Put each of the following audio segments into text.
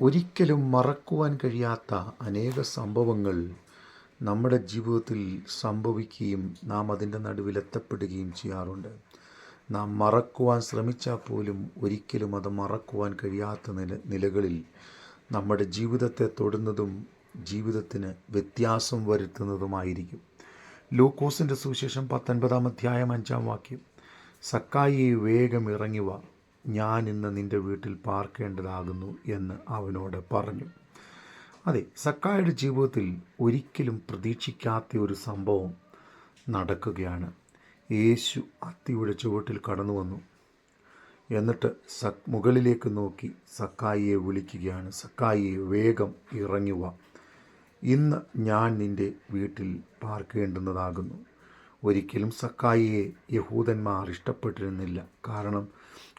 ഒരിക്കലും മറക്കുവാൻ കഴിയാത്ത അനേക സംഭവങ്ങൾ നമ്മുടെ ജീവിതത്തിൽ സംഭവിക്കുകയും നാം അതിന്റെ നടുവിലെത്തപ്പെടുകയും ചെയ്യാറുണ്ട്. നാം മറക്കുവാൻ ശ്രമിച്ചാൽ പോലും ഒരിക്കലും അത് മറക്കുവാൻ കഴിയാത്ത നില നിലകളിൽ നമ്മുടെ ജീവിതത്തെ തൊടുന്നതും ജീവിതത്തിന് വ്യത്യാസം വരുത്തുന്നതുമായിരിക്കും. ലൂക്കോസിന്റെ സുവിശേഷം പത്തൊൻപതാം അധ്യായം അഞ്ചാം വാക്യം. സക്കായിയെ വേഗം ഇറങ്ങിവ ഞാൻ ഇന്ന് നിന്റെ വീട്ടിൽ പാർക്കേണ്ടതാകുന്നു എന്ന് അവനോട് പറഞ്ഞു. അതെ സക്കായുടെ ജീവിതത്തിൽ ഒരിക്കലും പ്രതീക്ഷിക്കാത്ത ഒരു സംഭവം നടക്കുകയാണ്. യേശു അത്തിയുടെ ചുവട്ടിൽ കടന്നു വന്നു. എന്നിട്ട് സ മുകളിലേക്ക് നോക്കി സക്കായിയെ വിളിക്കുകയാണ്. സക്കായിയെ വേഗം ഇറങ്ങുക ഇന്ന് ഞാൻ നിന്റെ വീട്ടിൽ പാർക്കേണ്ടുന്നതാകുന്നു. ഒരിക്കലും സക്കായിയെ യഹൂദന്മാർ ഇഷ്ടപ്പെട്ടിരുന്നില്ല. കാരണം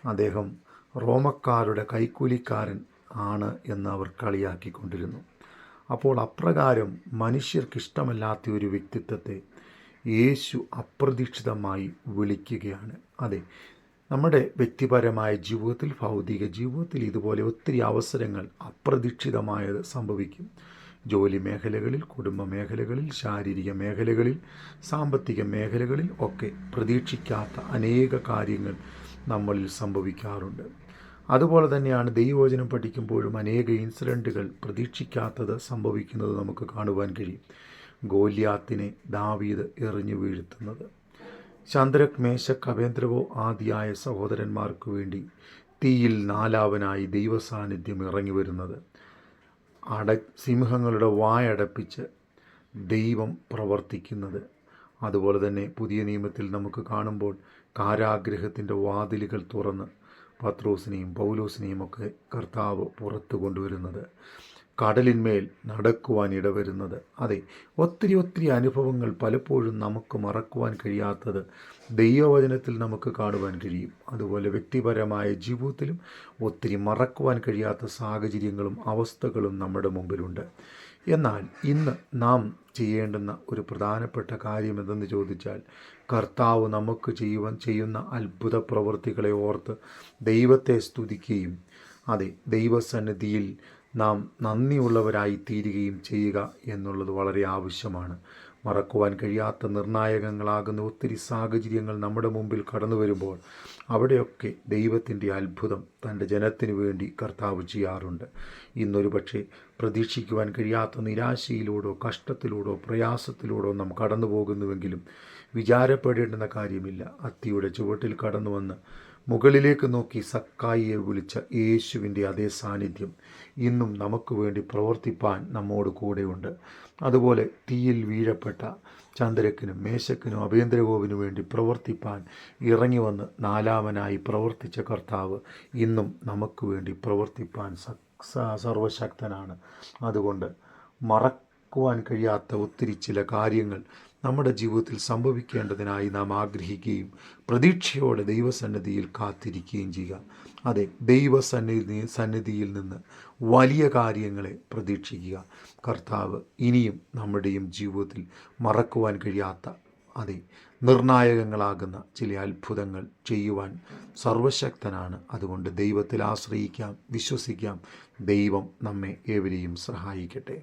അദ്ദേഹം റോമക്കാരുടെ കൈക്കൂലിക്കാരൻ ആണ് എന്ന് അവർ കളിയാക്കിക്കൊണ്ടിരുന്നു. അപ്പോൾ അപ്രകാരം മനുഷ്യർക്കിഷ്ടമല്ലാത്ത ഒരു വ്യക്തിത്വത്തെ യേശു അപ്രതീക്ഷിതമായി വിളിക്കുകയാണ്. അതെ നമ്മുടെ വ്യക്തിപരമായ ജീവിതത്തിൽ ഭൗതിക ജീവിതത്തിൽ ഇതുപോലെ ഒത്തിരി അവസരങ്ങൾ അപ്രതീക്ഷിതമായത് സംഭവിക്കും. ജോലി മേഖലകളിൽ കുടുംബ മേഖലകളിൽ ശാരീരിക മേഖലകളിൽ സാമ്പത്തിക മേഖലകളിൽ ഒക്കെ പ്രതീക്ഷിക്കാത്ത അനേക കാര്യങ്ങൾ നമ്മളിൽ സംഭവിക്കാറുണ്ട്. അതുപോലെ തന്നെയാണ് ദൈവവചനം പഠിക്കുമ്പോഴും അനേക ഇൻസിഡന്റുകൾ പ്രതീക്ഷിക്കാത്തത് സംഭവിക്കുന്നത് നമുക്ക് കാണുവാൻ കഴിയും. ഗോല്യാത്തിനെ ദാവീദ് എറിഞ്ഞു വീഴ്ത്തുന്നത്. ചന്ദ്രക് മേശക് അഭേന്ദ്രവോ ആദിയായ സഹോദരന്മാർക്ക് വേണ്ടി തീയിൽ നാലാവനായി ദൈവസാന്നിധ്യം ഇറങ്ങി വരുന്നത് അട സിംഹങ്ങളുടെ വായടപ്പിച്ച് ദൈവം പ്രവർത്തിക്കുന്നത്. അതുപോലെ തന്നെ പുതിയ നിയമത്തിൽ നമുക്ക് കാണുമ്പോൾ കാരാഗ്രഹത്തിന്റെ വാതിലുകൾ തുറന്ന് പത്രോസിനെയും പൗലോസിനെയും ഒക്കെ കർത്താവ് പുറത്തു കൊണ്ടുവരുന്നത്. കടലിന്മേൽ നടക്കുവാൻ ഇടവരുന്നത്. അതെ ഒത്തിരി ഒത്തിരി അനുഭവങ്ങൾ പലപ്പോഴും നമുക്ക് മറക്കുവാൻ കഴിയാത്തത് ദൈവവചനത്തിൽ നമുക്ക് കാണുവാൻ കഴിയും. അതുപോലെ വ്യക്തിപരമായ ജീവിതത്തിലും ഒത്തിരി മറക്കുവാൻ കഴിയാത്ത സാഹചര്യങ്ങളും അവസ്ഥകളും നമ്മുടെ മുമ്പിലുണ്ട്. എന്നാൽ ഇന്ന് നാം ചെയ്യേണ്ടുന്ന ഒരു പ്രധാനപ്പെട്ട കാര്യം എന്തെന്ന് ചോദിച്ചാൽ കർത്താവ് നമുക്ക് ചെയ്യുവാൻ ചെയ്യുന്ന അത്ഭുത പ്രവൃത്തികളെ ഓർത്ത് ദൈവത്തെ സ്തുതിക്കുകയും അതെ ദൈവസന്നിധിയിൽ നാം നന്ദിയുള്ളവരായി തീരുകയും ചെയ്യുക എന്നുള്ളത് വളരെ ആവശ്യമാണ്. മറക്കുവാൻ കഴിയാത്ത നിർണായകങ്ങളാകുന്ന ഒത്തിരി സാഹചര്യങ്ങൾ നമ്മുടെ മുമ്പിൽ കടന്നു വരുമ്പോൾ അവിടെയൊക്കെ ദൈവത്തിന്റെ അത്ഭുതം തന്റെ ജനത്തിനു വേണ്ടി കർത്താവ് ചെയ്യാറുണ്ട്. ഇന്നൊരു പക്ഷേ പ്രതീക്ഷിക്കുവാൻ കഴിയാത്ത നിരാശയിലൂടോ കഷ്ടത്തിലൂടോ പ്രയാസത്തിലൂടോ നാം കടന്നു പോകുന്നുവെങ്കിലും വിചാരപ്പെടേണ്ടുന്ന കാര്യമില്ല. അത്തിയുടെ ചുവട്ടിൽ കടന്നു വന്ന് മുകളിലേക്ക് നോക്കി സക്കായിയെ വിളിച്ച യേശുവിന്റെ അതേ സാന്നിധ്യം ഇന്നും നമുക്ക് വേണ്ടി പ്രവർത്തിപ്പാൻ നമ്മോട് കൂടെയുണ്ട്. അതുപോലെ തീയിൽ വീഴപ്പെട്ട ചന്ദ്രക്കിനും മേശക്കിനും അഭേന്ദ്രഗോവിനും വേണ്ടി പ്രവർത്തിപ്പാൻ ഇറങ്ങി വന്ന് നാലാമനായി പ്രവർത്തിച്ച കർത്താവ് ഇന്നും നമുക്ക് വേണ്ടി പ്രവർത്തിപ്പാൻ സർവശക്തനാണ്. അതുകൊണ്ട് മറക്കുവാൻ കഴിയാത്ത ഒത്തിരി ചില കാര്യങ്ങൾ നമ്മുടെ ജീവിതത്തിൽ സംഭവിക്കേണ്ടതിനായി നാം ആഗ്രഹിക്കുകയും പ്രതീക്ഷയോടെ ദൈവസന്നിധിയിൽ കാത്തിരിക്കുകയും ചെയ്യുക. അതെ ദൈവസന്നിധി സന്നിധിയിൽ നിന്ന് വലിയ കാര്യങ്ങളെ പ്രതീക്ഷിക്കുക. കർത്താവ് ഇനിയും നമ്മുടെയും ജീവിതത്തിൽ മറക്കുവാൻ കഴിയാത്ത അതെ നിർണായകങ്ങളാകുന്ന ചില അത്ഭുതങ്ങൾ ചെയ്യുവാൻ സർവശക്തനാണ്. അതുകൊണ്ട് ദൈവത്തിൽ ആശ്രയിക്കാം വിശ്വസിക്കാം. ദൈവം നമ്മെ ഏവരെയും സഹായിക്കട്ടെ.